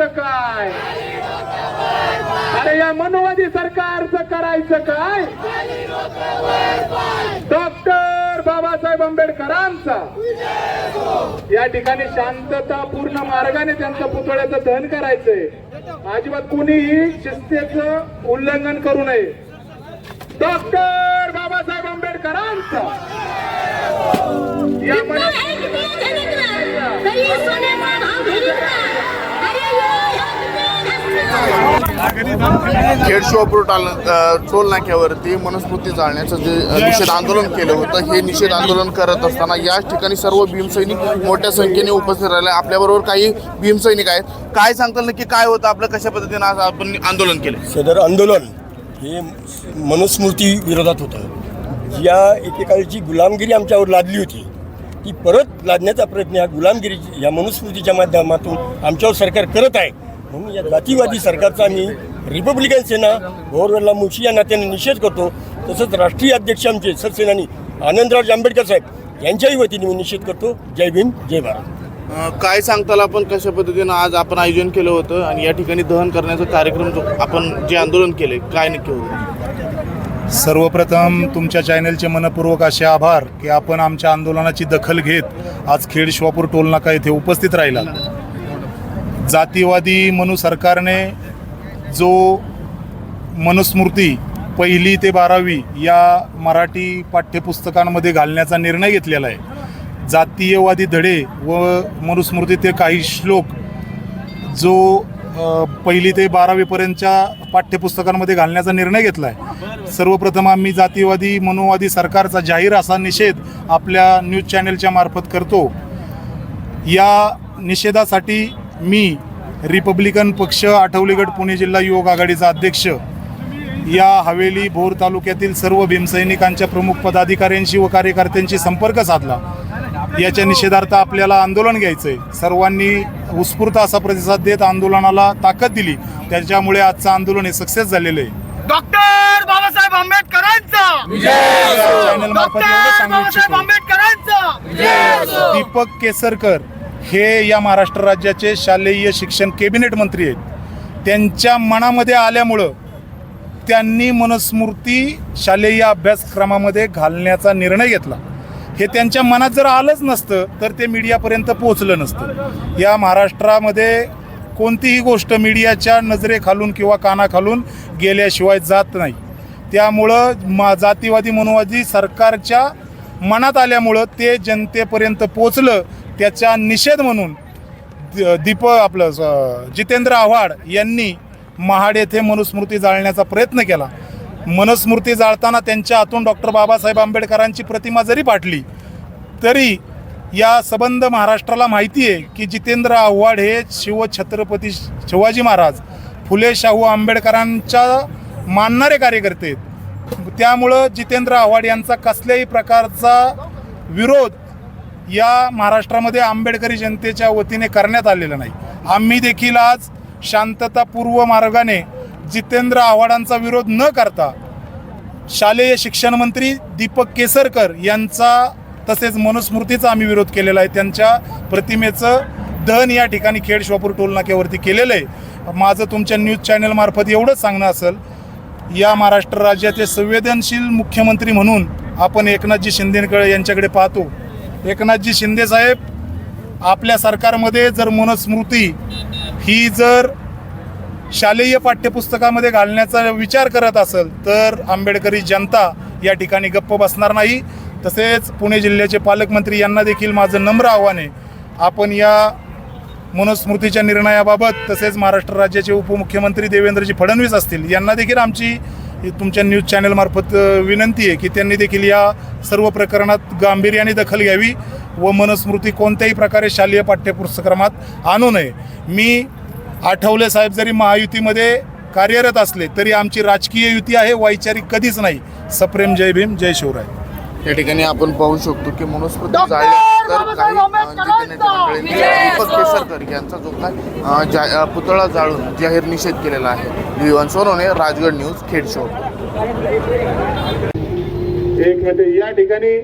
करायचं काय अरे या मनुवादी सरकारचं करायचं काय? डॉक्टर बाबासाहेब आंबेडकरांचा. या ठिकाणी शांतता पूर्ण मार्गाने त्यांच्या पुतळ्याचं दहन करायचंय. अजिबात कुणीही शिस्तेचं उल्लंघन करू नये. डॉक्टर बाबासाहेब आंबेडकरांचा. या खेड शिवापूर टाल टोल नाक्यावरती मनुस्मृती जाळण्याचं जे निषेध आंदोलन केलं होतं हे निषेध आंदोलन करत असताना याच ठिकाणी सर्व भीमसैनिक मोठ्या संख्येने उपस्थित राहिले. आपल्याबरोबर काही भीमसैनिक आहेत. काय सांगताल नक्की? काय होतं? आपलं कशा पद्धतीनं आज आपण आंदोलन केलं? सदर आंदोलन हे मनुस्मृती विरोधात होतं. या एकेकाळची गुलामगिरी आमच्यावर लादली होती. ती परत लादण्याचा प्रयत्न या गुलामगिरी या मनुस्मृतीच्या माध्यमातून आमच्यावर सरकार करत आहे. म्हणून या जातीवादी सरकारचा आम्ही रिपब्लिकन सेना गौरवला मुशी या नात्याने निषेध करतो. तसंच राष्ट्रीय अध्यक्ष आमचे सरसेनानी आनंदराज आंबेडकर साहेब यांच्याही वतीने मी निषेध करतो. जय भीम जय भारत. काय सांगताल आपण? कशा पद्धतीनं आज आपण आयोजन केलं होतं आणि या ठिकाणी दहन करण्याचा कार्यक्रम जो आपण जे आंदोलन केले काय नक्की होतं? सर्वप्रथम तुमच्या चॅनलचे मनपूर्वक असे आभार की आपण आमच्या आंदोलनाची दखल घेत आज खेड शिवापूर टोलनाका येथे उपस्थित राहिला जातीवादी मनु सरकारने जो मनुस्मृती पहिली ते बारावी या मराठी पाठ्यपुस्तकांमध्ये घालण्याचा निर्णय घेतलेला आहे. जातीयवादी धडे व मनुस्मृती ते काही श्लोक जो पहिली ते बारावीपर्यंतच्या पाठ्यपुस्तकांमध्ये घालण्याचा निर्णय घेतला आहे. सर्वप्रथम आम्ही जातीवादी मनोवादी सरकारचा जाहीर असा निषेध आपल्या न्यूज चॅनलच्या मार्फत करतो. या निषेधासाठी मी रिपब्लिकन पक्ष आठवले गट पुणे जिल्हा युवक आघाडीचा अध्यक्ष. या हवेली भोर तालुक्यातील सर्व भीमसैनिकांच्या प्रमुख पदाधिकाऱ्यांशी व कार्यकर्त्यांशी संपर्क साधला. याच्या निषेधार्थ आपल्याला आंदोलन घ्यायचंय. सर्वांनी उत्स्फूर्त असा प्रतिसाद देत आंदोलनाला ताकद दिली. त्याच्यामुळे आजचं आंदोलन हे सक्सेस झालेलं आहे. डॉक्टर बाबासाहेब आंबेडकरांचा! दीपक केसरकर हे या महाराष्ट्र राज्याचे शालेय शिक्षण कॅबिनेट मंत्री आहेत. त्यांच्या मनामध्ये आल्यामुळं त्यांनी मनस्मृती शालेय अभ्यासक्रमामध्ये घालण्याचा निर्णय घेतला. हे त्यांच्या मनात जर आलंच नसतं तर ते मीडियापर्यंत पोहोचलं नसतं. या महाराष्ट्रामध्ये कोणतीही गोष्ट मीडियाच्या नजरेखालून किंवा कानाखालून गेल्याशिवाय जात नाही. त्यामुळं मा जातीवादी मनोवादी सरकारच्या मनात आल्यामुळं ते जनतेपर्यंत पोचलं त्याचा निषेध म्हणून दीप आपलं जितेंद्र आव्हाड यांनी महाड येथे मनुस्मृती जाळण्याचा प्रयत्न केला. मनुस्मृती जाळताना त्यांच्या हातून डॉक्टर बाबासाहेब आंबेडकरांची प्रतिमा जरी पाटली तरी या सबंध महाराष्ट्राला माहिती आहे की जितेंद्र आव्हाड हे शिवछत्रपती शिवाजी महाराज फुले शाहू आंबेडकरांच्या मानणारे कार्यकर्ते आहेत. त्यामुळं जितेंद्र आव्हाड यांचा कसल्याही प्रकारचा विरोध या महाराष्ट्रामध्ये आंबेडकरी जनतेच्या वतीने करण्यात आलेलं नाही. आम्ही देखील आज शांततापूर्व मार्गाने जितेंद्र आव्हाडांचा विरोध न करता शालेय शिक्षण मंत्री दीपक केसरकर यांचा तसेच मनुस्मृतीचा आम्ही विरोध केलेला आहे. त्यांच्या प्रतिमेचं दहन या ठिकाणी खेड शिवापूर टोलनाक्यावरती केलेलं आहे. माझं तुमच्या न्यूज चॅनलमार्फत एवढंच सांगणं असेल या महाराष्ट्र राज्याचे संवेदनशील मुख्यमंत्री म्हणून आपण एकनाथजी शिंदेकडे यांच्याकडे पाहतो. एकनाथजी शिंदे साहेब आपल्या सरकारमध्ये जर मनुस्मृती ही जर शालेय पाठ्यपुस्तकामध्ये घालण्याचा विचार करत असेल तर आंबेडकरी जनता या ठिकाणी गप्प बसणार नाही. तसेच पुणे जिल्ह्याचे पालकमंत्री यांना देखील माझं नम्र आव्हान आहे. आपण या मनुस्मृतीच्या निर्णयाबाबत तसेच महाराष्ट्र राज्याचे उपमुख्यमंत्री देवेंद्रजी फडणवीस असतील यांना देखील आमची तुमच्या न्यूज चॅनलमार्फत विनंती आहे की त्यांनी देखील या सर्व प्रकरणात गांभीर्याने दखल घ्यावी व मनुस्मृती कोणत्याही प्रकारे शालेय पाठ्यपुस्तक्रमात आणू नये. मी आठवले साहेब जरी महायुतीमध्ये कार्यरत असले तरी आमची राजकीय युती आहे वैचारिक कधीच नाही. सप्रेम जय भीम जय शिवराय. या ठिकाणी आपण पाहू शकतो की मनुस्मृती जाळल्यानंतर काही अ, जिथे नेते मंडळींनी दीपक केसरकर यांचा जो काय जा पुतळा जाळून जाहीर निषेध केलेला आहे. Vivan Sonawane Rajgad news Khed show. एक मिनिट या ठिकाणी